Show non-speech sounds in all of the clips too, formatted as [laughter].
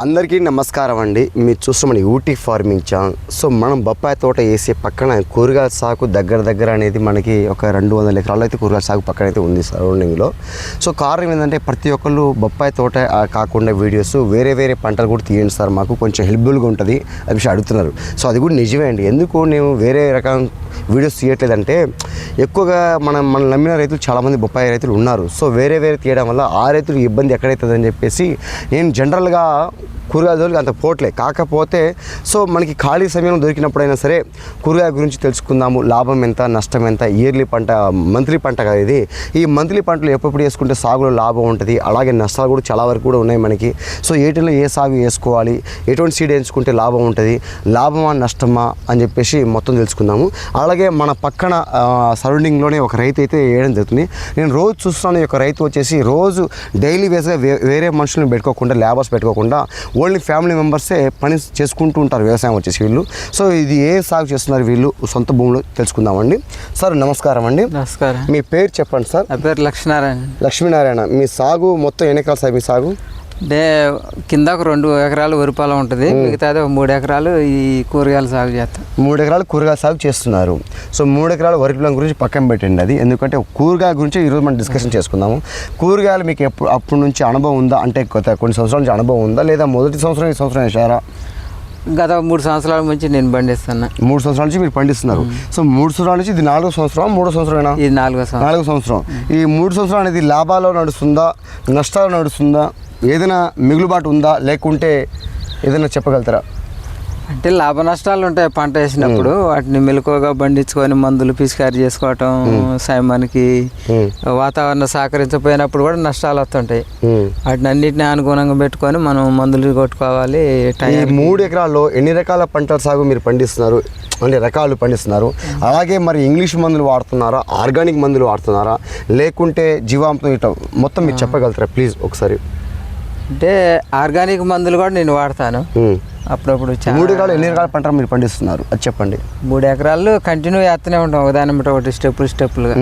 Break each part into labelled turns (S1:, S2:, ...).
S1: అందరికీ నమస్కారం అండి. మీరు చూస్తామని ఊటీ ఫార్మింగ్ ఛానల్. సో మనం బొప్పాయి తోట వేసే పక్కన కూరగాయల సాగు దగ్గర దగ్గర అనేది మనకి ఒక రెండు వందల ఎకరాలు అయితే కూరగాయల సాగు పక్కన అయితే ఉంది సరౌండింగ్లో. సో కారణం ఏంటంటే ప్రతి ఒక్కళ్ళు బొప్పాయి తోట కాకుండా వీడియోస్ వేరే వేరే పంటలు కూడా తీయండి సార్. మాకు కొంచెం హెల్ప్ఫుల్గా ఉంటుంది అది అడుగుతున్నారు. సో అది కూడా నిజమే అండి. ఎందుకు నేను వేరే రకం వీడియోస్ తీయట్లేదంటే ఎక్కువగా మనం మనం నమ్మిన రైతులు చాలామంది బొప్పాయి రైతులు ఉన్నారు. సో వేరే వేరే తీయడం వల్ల ఆ రైతులు ఇబ్బంది ఎక్కడైతుందని చెప్పేసి నేను జనరల్గా కూరగాయల జోలికి అంత పోట్లే. కాకపోతే సో మనకి ఖాళీ సమయం దొరికినప్పుడైనా సరే కూరగాయ గురించి తెలుసుకుందాము. లాభం ఎంత నష్టం ఎంత ఇయర్లీ పంట మంత్లీ పంట కదా ఇది. ఈ మంత్లీ పంటలు ఎప్పుడెప్పుడు వేసుకుంటే సాగులో లాభం ఉంటుంది? అలాగే నష్టాలు కూడా చాలా వరకు కూడా ఉన్నాయి మనకి. సో ఏ టైంలో ఏ సాగు వేసుకోవాలి? ఎటువంటి సీడ్ ఎంచుకుంటే లాభం ఉంటుంది? లాభమా నష్టమా అని చెప్పేసి మొత్తం తెలుసుకుందాము. అలాగే మన పక్కన సరౌండింగ్లోనే ఒక రైతు అయితే వేయడం జరుగుతుంది. నేను రోజు చూస్తున్నాను ఈ యొక్క రైతు వచ్చేసి రోజు డైలీ వేస్గా వే వేరే మనుషులను పెట్టుకోకుండా లేబర్స్ పెట్టుకోకుండా ఓన్లీ ఫ్యామిలీ మెంబర్సే పని చేసుకుంటూ ఉంటారు వ్యవసాయం వచ్చేసి వీళ్ళు. సో ఇది ఏ సాగు చేస్తున్నారు వీళ్ళు సొంత భూమిలో తెలుసుకుందామండి. సార్ నమస్కారం అండి.
S2: నమస్కారం.
S1: మీ పేరు చెప్పండి సార్.
S2: నా పేరు లక్ష్మీనారాయణ
S1: లక్ష్మీనారాయణ. మీ సాగు మొత్తం ఎన్ని ఎకరాలు సార్ మీ సాగు?
S2: అంటే కింద ఒక రెండు ఎకరాలు వరి పొలం ఉంటుంది. మిగతాది ఒక మూడు ఎకరాలు ఈ కూరగాయలు సాగు చేస్తాం
S1: మూడు ఎకరాలు కూరగాయ సాగు చేస్తున్నారు. సో మూడు ఎకరాల వరి పొలం గురించి పక్కన పెట్టండి అది. ఎందుకంటే కూరగాయ గురించి ఈరోజు మనం డిస్కషన్ చేసుకుందాము. కూరగాయలు మీకు ఎప్పుడు అప్పటి నుంచి అనుభవం ఉందా? అంటే కొత్త కొన్ని సంవత్సరాల నుంచి అనుభవం ఉందా? లేదా మొదటి సంవత్సరం ఈ సంవత్సరం వేసారా
S2: గత మూడు సంవత్సరాల నుంచి నేను పండిస్తున్నా.
S1: మూడు సంవత్సరాల నుంచి మీరు పండిస్తున్నారు. సో మూడు సంవత్సరాల నుంచి ఇది నాలుగో సంవత్సరం మూడో సంవత్సరమేనా?
S2: ఇది నాలుగో సంవత్సరం.
S1: నాలుగో సంవత్సరం. ఈ మూడు సంవత్సరాలు అనేది లాభాలు నడుస్తుందా? నష్టాలు నడుస్తుందా? ఏదైనా మిగులుబాటు ఉందా? లేకుంటే ఏదైనా చెప్పగలుగుతారా?
S2: అంటే లాభ నష్టాలు ఉంటాయి పంట వేసినప్పుడు. వాటిని మెలకువగా పండించుకొని మందులు పిచికారి చేసుకోవటం సమయానికి. వాతావరణం సహకరించకపోయినప్పుడు కూడా నష్టాలు వస్తుంటాయి. వాటిని అన్నిటిని అనుగుణంగా పెట్టుకొని మనం మందులు కొట్టుకోవాలి
S1: ఈ
S2: టైం
S1: మూడు ఎకరాల్లో ఎన్ని రకాల పంటల సాగు మీరు పండిస్తున్నారు? అంటే రకాలు పండిస్తున్నారు. అలాగే మరి ఇంగ్లీష్ మందులు వాడుతున్నారా? ఆర్గానిక్ మందులు వాడుతున్నారా? లేకుంటే జీవామృతం ఇట్లా మొత్తం మీరు చెప్పగలుగుతారా? ప్లీజ్ ఒకసారి.
S2: అంటే ఆర్గానిక్ మందులు కూడా నేను వాడతాను. అప్పుడప్పుడు
S1: మూడు ఎకరాలు ఎన్ని రకాల పంటలు మీరు పండిస్తున్నారు? అది చెప్పండి.
S2: మూడు ఎకరాలు కంటిన్యూ వేస్తూనే ఉంటాం. ఒకదాని బట్టి ఒకటి స్టెప్పులు స్టెప్పులుగా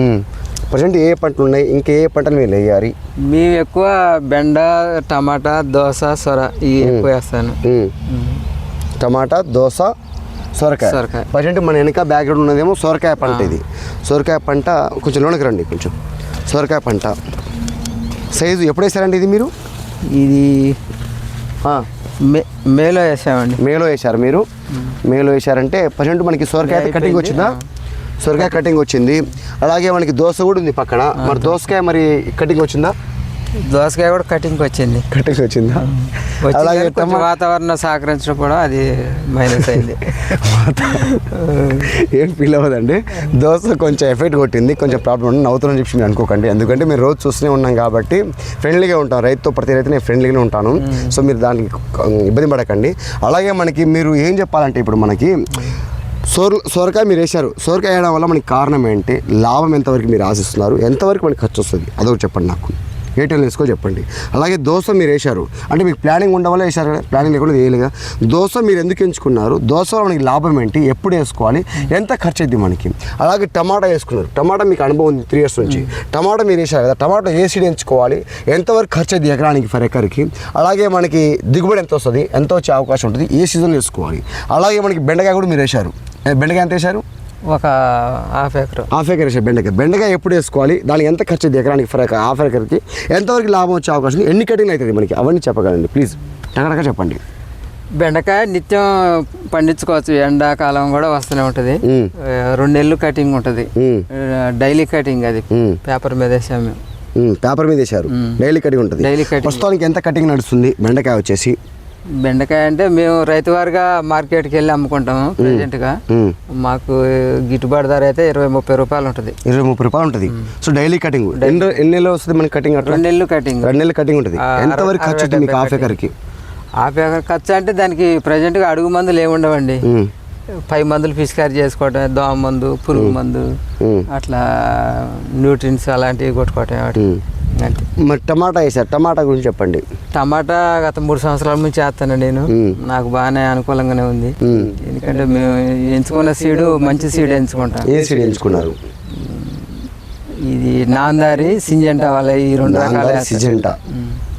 S1: ప్రజెంట్ ఏ పంటలు ఉన్నాయి? ఇంకా ఏ పంటలు మీరు వేయాలి?
S2: మేము ఎక్కువ బెండ టమాటా దోస సొర ఇవి ఎక్కువ వేస్తాను.
S1: టమాటా దోస సొరకాయ.
S2: సొరకాయ.
S1: ప్రజెంట్ మన వెనక బ్యాక్గ్రౌండ్ ఉన్నదేమో సొరకాయ పంట ఇది. సొరకాయ పంట కొంచెం లోనికి రండి కొంచెం. సొరకాయ పంట. సైజు ఎప్పుడు వేసారండి ఇది మీరు?
S2: ఇది మేలో వేసామండి.
S1: మేలో వేశారు మీరు. మేలో వేశారంటే ప్రజెంట్ మనకి సొరకాయ కటింగ్ వచ్చిందా? సొరకాయ కటింగ్ వచ్చింది. అలాగే మనకి దోస కూడా ఉంది పక్కన. మరి దోసకాయ మరి కటింగ్ వచ్చిందా?
S2: దోసకాయ కూడా కటింగ్ వచ్చింది.
S1: కటింగ్ వచ్చిందా? అలాగే
S2: వాతావరణం సహకరించడం అది మైనస్ అయింది.
S1: ఏం ఫీల్ అవ్వదండి? దోశ కొంచెం ఎఫెక్ట్ కొట్టింది కొంచెం ప్రాబ్లం ఉంది. నవ్వుతున్నాను చెప్పి మీరు అనుకోకండి. ఎందుకంటే మీరు రోజు చూస్తూనే ఉన్నాం కాబట్టి ఫ్రెండ్లీగా ఉంటాం. రైతుతో ప్రతి రైతు నేను ఫ్రెండ్లీగానే ఉంటాను సో మీరు దానికి ఇబ్బంది పడకండి. అలాగే మనకి మీరు ఏం చెప్పాలంటే ఇప్పుడు మనకి సోర్ సొరకాయ మీరు వేశారు. సొరకాయ వేయడం వల్ల మనకి కారణం ఏంటి? లాభం ఎంతవరకు మీరు ఆశిస్తున్నారు? ఎంతవరకు మనకి ఖర్చు వస్తుంది? అదొకటి చెప్పండి నాకు. ఏ టైం వేసుకో చెప్పండి. అలాగే దోశ మీరు వేశారు. అంటే మీకు ప్లానింగ్ ఉండడం వేశారు కదా? ప్లానింగ్ లేకుండా వేయలేగా దోశ మీరు ఎందుకు ఎంచుకున్నారు? దోశ మనకి లాభం ఏంటి? ఎప్పుడు వేసుకోవాలి? ఎంత ఖర్చు అయింది మనకి? అలాగే టమాటా వేసుకున్నారు. టమాటా మీకు అనుభవం ఉంది త్రీ ఇయర్స్ నుంచి. టమాటా మీరు వేశారు కదా? టమాటా ఏ సీడ్ ఎంచుకోవాలి? ఎంతవరకు ఖర్చు అయింది ఎకరానికి ఫర్ ఎకర్కి అలాగే మనకి దిగుబడి ఎంత వస్తుంది? ఎంత వచ్చే అవకాశం ఉంటుంది? ఏ సీజన్ వేసుకోవాలి? అలాగే మనకి బెండకాయ కూడా మీరు వేశారు. బెండకాయ ఎంత వేశారు?
S2: ఒక హాఫ్ ఎకర్.
S1: హాఫ్ ఎకర్ వేసారు బెండకాయ. బెండకాయ ఎప్పుడు వేసుకోవాలి? దానికి ఎంత ఖర్చు అయింది ఎకరానికి హాఫ్ ఎకర్కి ఎంతవరకు లాభం వచ్చే అవకాశం ఎన్ని కటింగ్ అవుతుంది మనకి? అవన్నీ చెప్పగలండి ప్లీజ్. టకటక చెప్పండి?
S2: బెండకాయ నిత్యం పండించుకోవచ్చు. ఎండాకాలం కూడా వస్తూనే ఉంటుంది. రెండు నెలలు కటింగ్ ఉంటుంది. డైలీ కటింగ్ అది. పేపర్ మీద వేసాము మేము.
S1: పేపర్ మీద వేశారు. డైలీ కటింగ్ ఉంటుంది.
S2: Daily cutting.
S1: ప్రస్తుతానికి ఎంత కటింగ్ నడుస్తుంది? బెండకాయ వచ్చేసి
S2: బెండకాయ అంటే మేము రైతువారిగా మార్కెట్కి వెళ్ళి అమ్ముకుంటాము ప్రజెంట్గా. మాకు గిట్టుబాటు ధర అయితే ఇరవై ముప్పై రూపాయలు ఉంటుంది.
S1: ఇరవై ముప్పై రూపాయలు ఉంటుంది. So daily cutting. ఎన్ని రో- ఎన్ని నెలలు వస్తుంది మనకి కటింగ్ అట్లా?
S2: రెండు నెలలు కటింగ్.
S1: రెండు నెలలు కటింగ్ ఉంటుంది.
S2: ఆ,
S1: ఎంతవరకు ఖర్చు అవుతుంది మీకు హాఫ్ ఎకర్కి?
S2: హాఫ్ ఎకర్ ఖర్చు అంటే దానికి ప్రజెంట్గా అడుగు మందులు ఏమి ఉండవండి. పై మందులు పిచికారి చేసుకోవటం దోమ మందు పురుగు మందు. అట్లా న్యూట్రిన్స్ అలాంటివి కొట్టుకోవటం
S1: మరి టమాటా వేశారు. టమాటా గురించి చెప్పండి.
S2: టమాటా గత మూడు సంవత్సరాల నుంచి చేస్తాను నేను. నాకు బాగానే అనుకూలంగానే ఉంది. ఎందుకంటే మేము ఎంచుకున్న సీడు మంచి సీడ్ ఎంచుకుంటాం.
S1: ఏ సీడ్ ఎంచుకున్నారు?
S2: ఇది నాందారి సింజంటా వాళ్ళ ఈ రెండు రకాలు.
S1: సిజెంటా.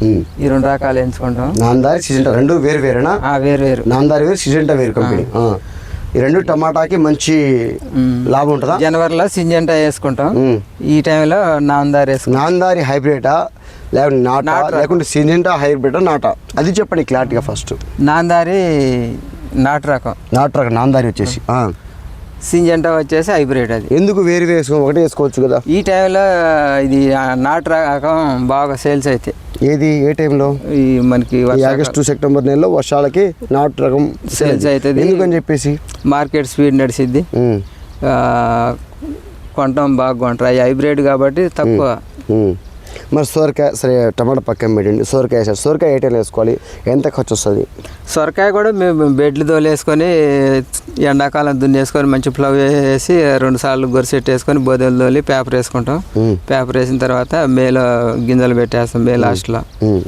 S2: ఈ రెండు రకాలు ఎంచుకుంటాం.
S1: నాందారి సిజెంటా రెండు వేరు వేరేనా?
S2: వేరు వేరు.
S1: నాందారి వేరు సిజెంటా వేరు కంపెనీ. ఈ రెండు టమాటాకి మంచి లాభం ఉంటుందా?
S2: జనవరిలో సింజంటా వేసుకుంటాం. ఈ టైంలో నాందారి వేసుకుంటాం.
S1: నాందారి హైబ్రిడా? లేకుంటే నాటా? లేకుంటే సిజెంటా హైబ్రిడా నాటా? అది చెప్పండి క్లారిటీగా ఫస్ట్.
S2: నాందారి నాటు రకం.
S1: నాటు రకం నాందారి వచ్చేసి.
S2: సింజంటా వచ్చేసి హైబ్రిడ్ అది.
S1: ఎందుకు వేరు వేసుకో ఒకటే వేసుకోవచ్చు కదా?
S2: ఈ టైంలో ఇది నాటు రకం బాగా సేల్స్ అవుతాయి
S1: ఏది ఏ టైంలో?
S2: ఈ మనకి
S1: ఆగస్టు సెప్టెంబర్ నెలలో వర్షాలకి నాటు రకం
S2: సేల్స్ అవుతుంది.
S1: ఎందుకని చెప్పేసి?
S2: మార్కెట్ స్పీడ్ నడిచిద్ది. కొనటం బాగా కొంటారు అవి హైబ్రిడ్ కాబట్టి తక్కువ.
S1: మరి సోరకాయ సరే టమాటా పక్కన పెట్టండి. సోరకాయ వేసారు సోరకాయ ఏ టైంలో వేసుకోవాలి? ఎంత ఖర్చు వస్తుంది?
S2: సొరకాయ కూడా మేము బెడ్లు తోలేసుకొని ఎండాకాలం దున్నేసుకొని మంచి ప్లవ్ వేసి రెండు సార్లు గొరిసెట్ వేసుకొని బోదెలు తోలి పేపర్ వేసుకుంటాం. పేపర్ వేసిన తర్వాత మేలో గింజలు పెట్టేస్తాం మే లాస్ట్లో.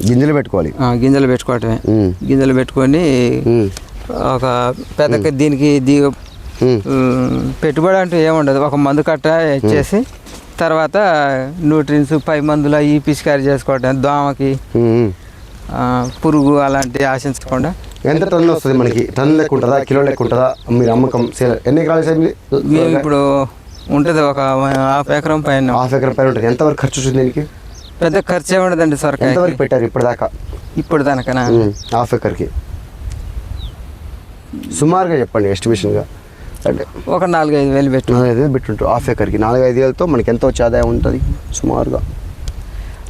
S1: గింజలు పెట్టుకోవాలి?
S2: గింజలు పెట్టుకోవటమే. గింజలు పెట్టుకొని. ఒక పెద్ద దీనికి దీ
S1: ఉమ్.
S2: ఉమ్, పెట్టుబడి అంటూ ఏముండదు. ఒక మందు కట్ట ఇచ్చేసి తర్వాత న్యూట్రిన్స్ పై మందులు ఈ పిచికారి చేసుకోవటం దోమకి పురుగు అలాంటివి ఆశించకుండా.
S1: ఎంత టన్ను వస్తుంది మనకి? టన్ లెక్క ఉంటుందా? కిలో లెక్క ఉంటుందా? మీరు అమ్మకం సేల్ ఎన్ని ఎకరాలు సార్?
S2: మేము ఇప్పుడు ఉంటుంది ఒక హాఫ్ ఎకరం పైన.
S1: హాఫ్ ఎకర్ పైన ఉంటుంది. ఎంతవరకు ఖర్చు వచ్చింది దీనికి?
S2: పెద్ద ఖర్చు ఏముండదండి సొరకాయ
S1: ఎంతవరకు పెట్టారు ఇప్పటిదాకా?
S2: ఇప్పుడు దానికనా?
S1: ఉమ్. హాఫ్ ఎకర్కి. సుమారుగా చెప్పండి ఎస్టిమేషన్గా అంటే
S2: ఒక నాలుగైదు వేలు పెట్టు.
S1: నాలుగైదు వేలు పెట్టుంటారు. హాఫ్ ఎకర్కి నాలుగైదు వేలతో మనకి ఎంత వచ్చే ఆదాయం ఉంటుంది? సుమారుగా.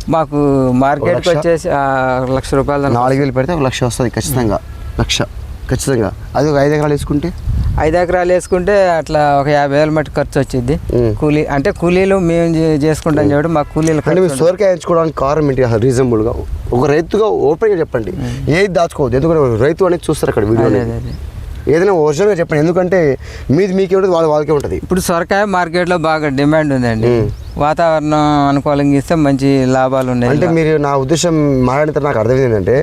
S2: మాకు మార్కెట్కి? వచ్చేసి ఆ, లక్ష రూపాయలు.
S1: నాలుగు వేలు పెడితే ఒక లక్ష వస్తుంది ఖచ్చితంగా. లక్ష. ఖచ్చితంగా. అది ఒక ఐదు ఎకరాలు వేసుకుంటే?
S2: ఐదు ఎకరాలు వేసుకుంటే అట్లా ఒక యాభై వేల మట్టి ఖర్చు వచ్చింది. కూలీ అంటే కూలీలు మేము చేసుకుంటాం కాబట్టి మాకు కూలీలు
S1: అంటే మీరు సోరకాయ ఎంచుకోవడానికి కారణం ఏంటి? అసలు రీజనబుల్గా ఒక రైతుగా ఓపెన్గా చెప్పండి. ఏది దాచుకోవద్దు. ఎందుకంటే రైతు అనేది చూస్తారు అక్కడ వీడియో. ఏదైనా ఒరిజినల్గా చెప్పండి. ఎందుకంటే మీది మీకే ఉంటుంది వాళ్ళ వాళ్ళకే ఉంటుంది.
S2: ఇప్పుడు సొరకాయ మార్కెట్లో బాగా డిమాండ్ ఉందండి. వాతావరణం అనుకూలంగా ఇస్తే మంచి లాభాలు ఉన్నాయి
S1: అంటే మీరు నా ఉద్దేశం మాట్లాడిన నాకు అర్థమైంది ఏంటంటే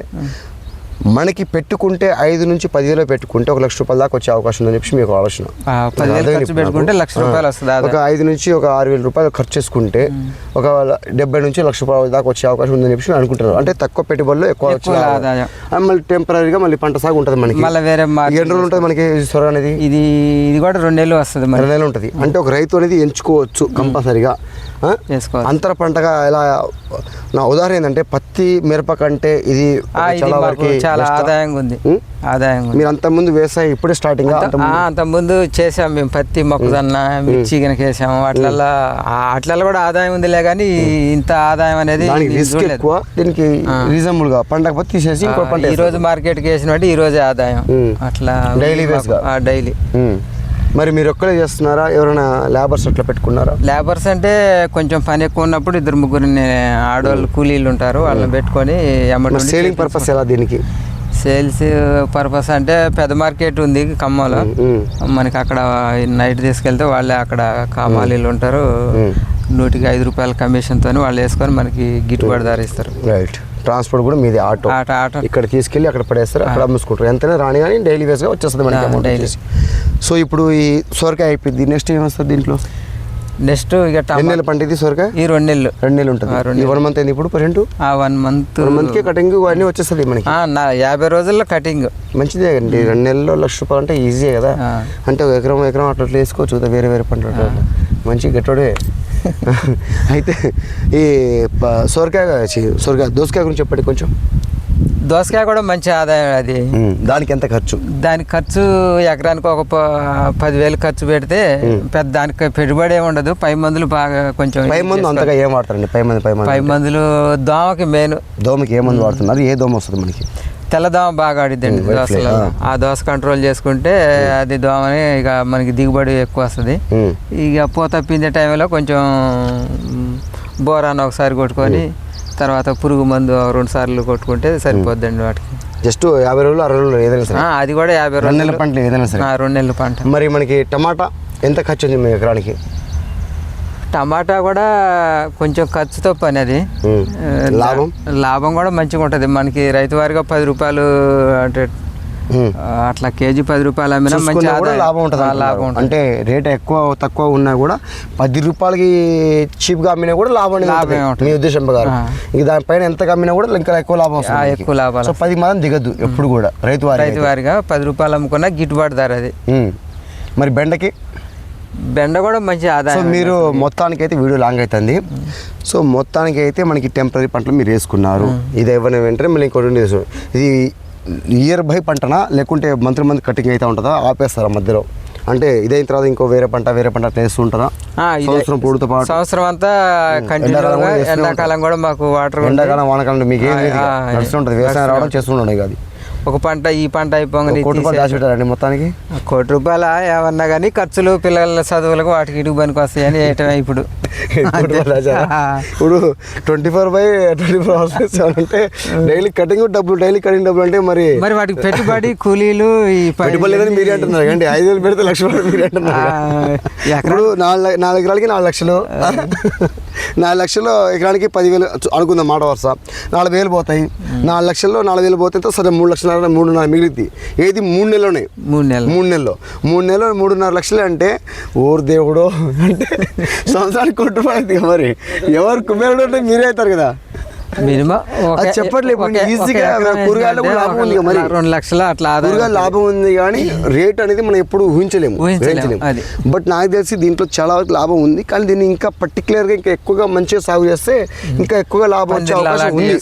S1: మనకి పెట్టుకుంటే ఐదు నుంచి పదివేలు పెట్టుకుంటే ఒక లక్ష రూపాయల దాకా వచ్చే అవకాశం ఉందని చెప్పి మీకు ఆలోచన.
S2: పెట్టుకుంటే. లక్ష రూపాయలు వస్తుంది
S1: ఒక. ఐదు నుంచి ఒక ఆరు వేల రూపాయలు ఖర్చు చేసుకుంటే ఒక డెబ్బై నుంచి లక్ష రూపాయల దాకా వచ్చే అవకాశం ఉందని చెప్పి నేను అనుకుంటున్నాను. అంటే తక్కువ పెట్టుబడిలో ఎక్కువ మళ్ళీ టెంపరీగా మళ్ళీ పంట సాగు ఉంటుంది మనకి.
S2: మళ్ళీ వేరే
S1: ఎన్ని రోజులు ఉంటుంది మనకి సొర అనేది?
S2: ఇది ఇది కూడా రెండు నెలలు వస్తుంది
S1: నెలలు ఉంటుంది. అంటే ఒక రైతు అనేది ఎంచుకోవచ్చు కంపల్సరిగా. అంతర పంటగా ఎలా నా ఉదాహరణ ఏంటంటే పత్తి మిరప కంటే ఇది చాలా వరకు
S2: చాలా? ఆదాయంగా ఉంది? ఆదాయంగా
S1: మీరు అంత ముందు వ్యవసాయం ఇప్పుడే స్టార్టింగ్?
S2: అంత ముందు? చేసాం మేము పత్తి మొక్కజొన్న మిర్చి కనుక వేసాము వాటిలల్లో వాటిలలో కూడా ఆదాయం ఉందిలే కానీ ఇంత ఆదాయం అనేది
S1: దానికి
S2: నేను
S1: రిస్క్
S2: చూడలేదు.
S1: ఎక్కువ. దీనికి రీజనబుల్గా. పండకపోతే తీసేసి
S2: ఈ రోజు మార్కెట్కి వేసిన ఈ రోజే ఆదాయం. అట్లా? డైలీ
S1: ఉం. మరి మీరు ఒక్కడే చేస్తున్నారా? ఎవరైనా లేబర్స్ అట్లా పెట్టుకున్నారా?
S2: లేబర్స్ అంటే కొంచెం పని ఎక్కువ ఉన్నప్పుడు ఇద్దరు ముగ్గురిని ఆడవాళ్ళు కూలీలు ఉంటారు వాళ్ళని పెట్టుకొని ఎమ్మటి
S1: సేలింగ్ పర్పస్ ఎలా దీనికి?
S2: సేల్స్ పర్పస్ అంటే పెద్ద మార్కెట్ ఉంది ఖమ్మంలో.
S1: ఉం.
S2: మనకి అక్కడ నైట్ తీసుకెళ్తే వాళ్ళే అక్కడ కామాలీలు ఉంటారు. నూటికి ఐదు రూపాయల కమిషన్తో వాళ్ళు వేసుకొని మనకి గిట్టుబాటు ధర ఇస్తారు
S1: రైట్ ట్రాన్స్పోర్ట్ కూడా మీది ఆటో. ఇక్కడ తీసుకెళ్ళి అక్కడ పడేస్తారు అక్కడ అమ్ముకుంటారు. ఎంతైనా రాని కానీ డైలీ వేస్గా వచ్చేస్తుంది మనకి అమౌంట్ సో ఇప్పుడు ఈ సొరకాయ అయిపోయింది నెక్స్ట్ ఏం వస్తుంది దీంట్లో?
S2: నెక్స్ట్ ఇక
S1: ఎన్ని నెలలు పంట ఇది సొరకాయ?
S2: ఈ రెండు నెలలు.
S1: రెండు నెలలు ఉంటుంది.
S2: రెండు
S1: ఈ వన్ మంత్ అయింది ఇప్పుడు ప్రజెంట్
S2: ఆ వన్ మంత్.
S1: వన్ మంత్కి కటింగ్ అన్నీ వచ్చేస్తుంది మనకి.
S2: నా యాభై రోజుల్లో కటింగ్
S1: మంచిదే అండి. రెండు నెలల్లో లక్ష రూపాయలు అంటే ఈజీయే కదా. అంటే ఒక ఎకరం ఎకరం అట్లా వేసుకోవచ్చు వేరే వేరే అట్లా. మంచి గట్టోడే అయితే ఈ ప- సొరకాయ సొరకాయ దోసకాయ గురించి చెప్పండి కొంచెం.
S2: దోసకాయ కూడా మంచి ఆదాయం అది.
S1: దానికి ఎంత ఖర్చు?
S2: దాని ఖర్చు ఎకరానికి ఒక ప- పదివేలు ఖర్చు పెడితే పెద్ద దానికి పెట్టుబడి ఏమి ఉండదు. పై మందులు బాగా కొంచెం
S1: పై మందు అంతగా ఏం వాడతారండి? పై మంది పై
S2: పై
S1: మంది
S2: మందులు దోమకి మెయిన్.
S1: దోమకి ఏ మందు వాడుతున్నారు? ఏ దోమ వస్తుంది మనకి?
S2: తెల్లదోమ బాగా ఆడిద్దండి దోసలో.
S1: ఆ.
S2: దోస కంట్రోల్ చేసుకుంటే అది దోమని ఇక మనకి దిగుబడి ఎక్కువ వస్తుంది. ఇక పూత పిండే టైంలో కొంచెం బోరాన్ ఒకసారి కొట్టుకొని తర్వాత పురుగు మందు రెండు సార్లు కొట్టుకుంటే సరిపోద్దండి వాటికి.
S1: జస్ట్ యాభై రోజులు అరవై రోజులు ఏదైనా సరే.
S2: అది కూడా యాభై
S1: రెండు నెలల పంటలు ఏదైనా సరే.
S2: ఆ, రెండు నెలల పంట.
S1: మరి మనకి టమాటా ఎంత ఖర్చు ఉంది మీ ఎకరానికి?
S2: టమాటా కూడా కొంచెం ఖర్చుతో పని అది
S1: లాభం?
S2: లాభం కూడా మంచిగా ఉంటుంది. మనకి రైతు వారిగా పది రూపాయలు అంటే అట్లా కేజీ పది రూపాయలు అమ్మినా మంచి.
S1: లాభం ఉంటుంది.
S2: లాభం
S1: అంటే రేట్ ఎక్కువ తక్కువ ఉన్నా కూడా పది రూపాయలకి చీప్గా అమ్మినా కూడా లాభం. మీ ఉద్దేశం ప్రకారం. ఇక దానిపైన ఎంత అమ్మినా కూడా ఇంకా ఎక్కువ లాభం వస్తుంది
S2: ఎక్కువ లాభాలు
S1: సో పది మాత్రం దిగద్దు ఎప్పుడు కూడా రైతు వారి
S2: రైతు వారిగా పది రూపాయలు అమ్ముకున్నా గిట్టుబాటు ధర అది.
S1: మరి బెండకి?
S2: బెండ కూడా మంచి
S1: సో
S2: ఆదాయం
S1: మీరు మొత్తానికి అయితే వీడియో లాంగ్ అవుతుంది. సో మొత్తానికి అయితే మనకి టెంపరీ పంటలు మీరు వేసుకున్నారు. ఇది ఎవరిని వెంటనే మళ్ళీ ఇంకోటి ఉంది. ఇది ఇయర్ బై పంటనా? లేకుంటే మంత్రి మంత్ కటింగ్ అయితే ఉంటుందా? ఆపేస్తారా మధ్యలో? అంటే ఇదైన తర్వాత ఇంకో వేరే పంట వేరే పంట వేస్తుంటారా. సంవత్సరం పొడుతో పాటు.
S2: సంవత్సరం అంతా
S1: ఎండాకాలం
S2: కంటిన్యూగా
S1: కూడా వేస్తూనే
S2: ఎండాకాలం కూడా మాకు వాటర్
S1: ఎండాకాలం వానకాలం మీకు ఏం నడుస్తుంటుంది వ్యవసాయం రావడం చేస్తుండే కాదు
S2: ఒక పంట ఈ పంట అయిపోగానే
S1: కోటి రూపాయలు దాచిపెట్టారండి మొత్తానికి?
S2: కోటి రూపాయల ఏమన్నా కానీ ఖర్చులు పిల్లల చదువులకు వాటికి ఇటుకు పనికి వస్తాయని వేయటమే ఇప్పుడు? [laughs]
S1: ఇప్పుడు twenty four by twenty four hours అంటే డైలీ కటింగ్ డబ్బులు డైలీ కటింగ్ డబ్బులు అంటే మరి
S2: మరి వాటికి పెట్టుబడి [laughs] కూలీలు ఈ
S1: పెట్టుబడి లేదని మీరే అంటున్నారు కండి ఐదు వేలు పెడితే లక్ష రూపాయలు మీరే అంటున్నారు ఇప్పుడు నాలుగు నాలుగు ఎకరాలకి నాలుగు లక్షలు. [laughs] నాలుగు లక్షలు ఎకరానికి పదివేలు అనుకుందాం మాట వరుస. నాలుగు వేలు పోతాయి. నాలుగు లక్షల్లో నాలుగు వేలు పోతే సరే మూడు లక్షల మూడున్నర మిగిలిద్ది. ఏది? మూడు నెలలోనే.
S2: మూడు నెలలు.
S1: మూడు నెలలు. మూడు నెలలు మూడున్నర లక్షలు అంటే ఓరు దేవుడు అంటే సంవత్సరానికి కోటి రూపాయలు అవుతాయి మరి. ఎవరు కుమ్మేరుడు అంటే మీరే అవుతారు కదా.
S2: మినిమం ఒక-
S1: అది చెప్పట్లే, ఇప్పుడు
S2: ఒక-
S1: ఈజీగా కూరగాయలు లాభం ఉంది మరి.
S2: రెండు లక్షలు అట్లా
S1: కూరగాయల లాభం ఉంది కానీ రేట్ అనేది మనం ఎప్పుడు ఊహించలేము. బట్ నాకు తెలిసి దీంట్లో చాలా వరకు లాభం ఉంది. కానీ దీన్ని ఇంకా పర్టికులర్గా ఇంకా ఎక్కువగా మంచిగా సాగు చేస్తే ఇంకా ఎక్కువగా లాభం వచ్చే అవకాశం ఉంది.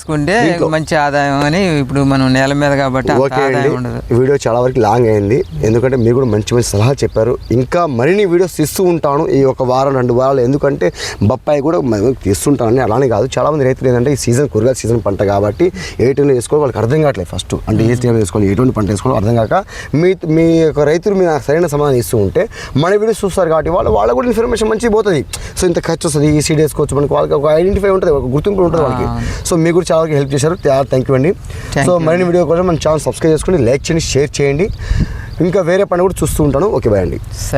S2: మంచి ఆదాయం అని ఇప్పుడు మనం నేల మీద కాబట్టి
S1: ఓకే అండి. వీడియో చాలా వరకు లాంగ్ అయింది ఎందుకంటే మీరు కూడా మంచి మంచి సలహా చెప్పారు. ఇంకా మరిన్ని వీడియోస్ తీస్తూ ఉంటాను ఈ ఒక వారం రెండు వారాలు. ఎందుకంటే బొప్పాయి కూడా మేము తీస్తుంటానని అలానే కాదు. చాలా మంది రైతులు ఏంటంటే ఈ సీజన్ కూరగాయల సీజన్ పంట కాబట్టి ఏ టైంలో వేసుకోవాలి వాళ్ళకి అర్థం కావట్లేదు ఫస్ట్. అంటే ఏ టైంలో వేసుకోవాలి ఎటువంటి పంట వేసుకోవాలి అర్థం కాక మీ మీ యొక్క రైతులు మీరు నాకు సరైన సమాధానం ఇస్తూ ఉంటే మన వీడియోస్ చూస్తారు కాబట్టి వాళ్ళు వాళ్ళకు కూడా ఇన్ఫర్మేషన్ మంచిగా పోతుంది. సో ఇంత ఖర్చు వస్తుంది ఈ సీడ్ వేసుకోవచ్చు మనకి వాళ్ళకి ఒక ఐడెంటిఫై ఉంటుంది ఒక గుర్తింపు ఉంటుంది వాళ్ళకి. సో మీకు కూడా చాలా హెల్ప్ చేశారు. థ్యాంక్ యూ అండి. సో. మరిన్ని వీడియో కోసం మన ఛానల్ సబ్స్క్రైబ్ చేసుకోండి లైక్ చేయండి షేర్ చేయండి. ఇంకా వేరే పని కూడా చూస్తూ ఉంటాను. ఓకే బాయ్ అండి.